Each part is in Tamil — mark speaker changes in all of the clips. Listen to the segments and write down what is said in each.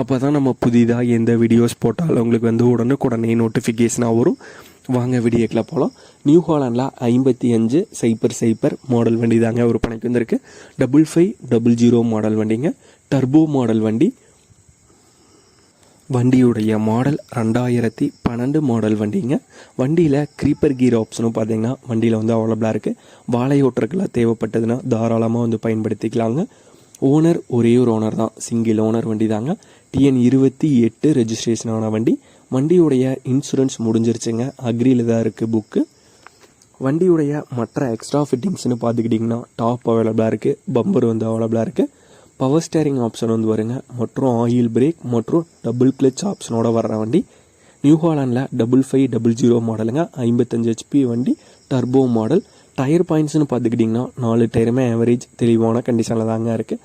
Speaker 1: அப்போ தான் நம்ம புதிதாக எந்த வீடியோஸ் போட்டாலும் உங்களுக்கு வந்து உடனுக்குடனே நோட்டிஃபிகேஷனாக வரும். வாங்க வீடியோக்கில் போகலாம் நியூ ஹாலண்டில் ஐம்பத்தி அஞ்சு சைப்பர் சைப்பர் மாடல் வண்டி தாங்க ஒரு பணிக்கு வந்திருக்கு. Double five double zero model வண்டிங்க. டர்போ மாடல் வண்டி. வண்டியுடைய மாடல் ரெண்டாயிரத்தி பன்னெண்டு மாடல் வண்டிங்க. வண்டியில் க்ரீப்பர் கீர் ஆப்ஷனும் பார்த்தீங்கன்னா வண்டியில் வந்து அவைலபிளாக இருக்குது வாழை ஓட்டுறதுக்கெல்லாம் தேவைப்பட்டதுன்னா தாராளமாக வந்து பயன்படுத்திக்கலாங்க. ஓனர் ஒரே ஒரு ஓனர் தான். சிங்கிள் ஓனர் வண்டி தாங்க. டிஎன் இருபத்தி எட்டு ரெஜிஸ்ட்ரேஷன் ஆன வண்டி. வண்டியுடைய இன்சூரன்ஸ் முடிஞ்சிருச்சுங்க. அக்ரியில் தான் இருக்குது புக்கு வண்டியுடைய மற்ற எக்ஸ்ட்ரா ஃபிட்டிங்ஸ்னு பார்த்துக்கிட்டிங்கன்னா டாப் அவைலபிளாக இருக்குது பம்பர் வந்து அவைலபிளாக இருக்குது பவர் ஸ்டேரிங் ஆப்ஷன் வந்து வருங்க. மற்றும் ஆயில் பிரேக் மற்றும் டபுள் கிளச் ஆப்ஷனோட வர்ற வண்டி. நியூ ஹாலாண்டில் டபுள் ஃபைவ் டபுள் ஜீரோ மாடலுங்க ஐம்பத்தஞ்சு ஹெச்பி வண்டி. டர்போ மாடல் டயர் பாயிண்ட்ஸ்னு பார்த்துக்கிட்டிங்கன்னா நாலு டயருமே ஆவரேஜ் தெளிவான கண்டிஷனில் தாங்க இருக்குது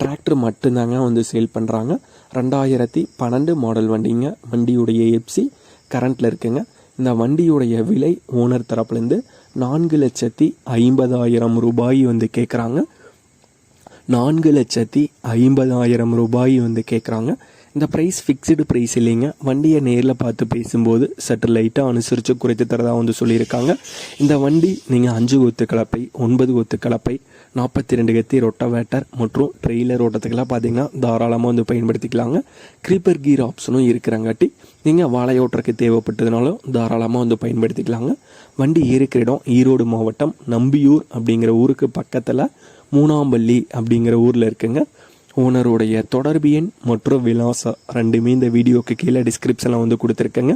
Speaker 1: டிராக்டர் மட்டும்தாங்க வந்து சேல் பண்ணுறாங்க ரெண்டாயிரத்தி பன்னெண்டு மாடல் வண்டிங்க வண்டியுடைய எப்சி கரண்ட்டில் இருக்குங்க. இந்த வண்டியுடைய விலை ஓனர் தரப்புலேருந்து நான்கு லட்சத்தி ஐம்பதாயிரம் ரூபாய் வந்து கேட்குறாங்க நான்கு லட்சத்தி ஐம்பதாயிரம் ரூபாய் வந்து கேட்குறாங்க இந்த ப்ரைஸ் ஃபிக்ஸ்டு ப்ரைஸ் இல்லைங்க. வண்டியை நேரில் பார்த்து பேசும்போது சற்று லைட்டாக அனுசரித்து குறைத்து தரதாக வந்து சொல்லியிருக்காங்க. இந்த வண்டி நீங்கள் அஞ்சு கொத்து கலப்பை ஒன்பது கொத்து கலப்பை நாற்பத்தி ரெண்டு கத்தி ரொட்டவேட்டர் மற்றும் ட்ரெய்லர் ஓட்டத்துக்கெல்லாம் பார்த்தீங்கன்னா தாராளமாக வந்து பயன்படுத்திக்கலாங்க. க்ரீப்பர் கீர் ஆப்ஷனும் இருக்கிறங்காட்டி நீங்கள் வாழை ஓட்டுறக்கு தேவைப்பட்டதுனாலும் தாராளமாக வந்து பயன்படுத்திக்கலாங்க. வண்டி இருக்கிற இடம் ஈரோடு மாவட்டம் நம்பியூர் அப்படிங்கிற ஊருக்கு பக்கத்தில் மூணாம்பள்ளி அப்படிங்கிற ஊரில் இருக்குங்க. ஓனருடைய தொடர்பு எண் மற்றும் விலாசம் ரெண்டுமே இந்த வீடியோக்கு கீழே டிஸ்கிரிப்ஷனில் வந்து கொடுத்துருக்கேங்க.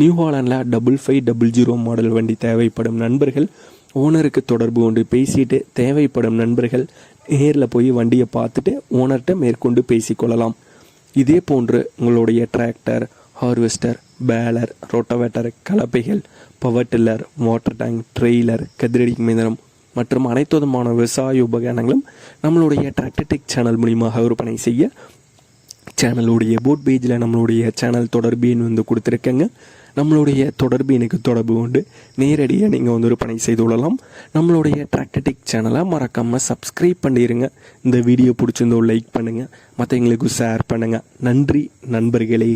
Speaker 1: New ஹாலண்டில் double five double zero model வண்டி தேவைப்படும் நண்பர்கள் ஓனருக்கு தொடர்பு கொண்டு பேசிட்டு தேவைப்படும் நண்பர்கள் நேரில் போய் வண்டியை பார்த்துட்டு ஓனர்கிட்ட மேற்கொண்டு பேசிக்கொள்ளலாம். இதே போன்று உங்களுடைய tractor harvester baler rotavator கலப்பைகள் power tiller water tank trailer கதிரடி மிதனம் மற்றும் அனைத்து விதமான விவசாய உபகரணங்களும் நம்மளுடைய டிராக்டர்டெக் சேனல் மூலியமாக விற்பனை செய்ய சேனலுடைய போட் பேஜில் நம்மளுடைய சேனல் தொடர்பு எண் வந்து கொடுத்துருக்கேங்க. நம்மளுடைய தொடர்பு எனக்கு தொடர்பு கொண்டு நேரடியாக நீங்கள் வந்து விற்பனை செய்து கொள்ளலாம். நம்மளுடைய ட்ராக்டடிக் சேனலை மறக்காமல் சப்ஸ்கிரைப் பண்ணிடுங்க இந்த வீடியோ பிடிச்சிருந்தோ லைக் பண்ணுங்கள் மற்றவங்களுக்கு ஷேர் பண்ணுங்கள் நன்றி நண்பர்களே.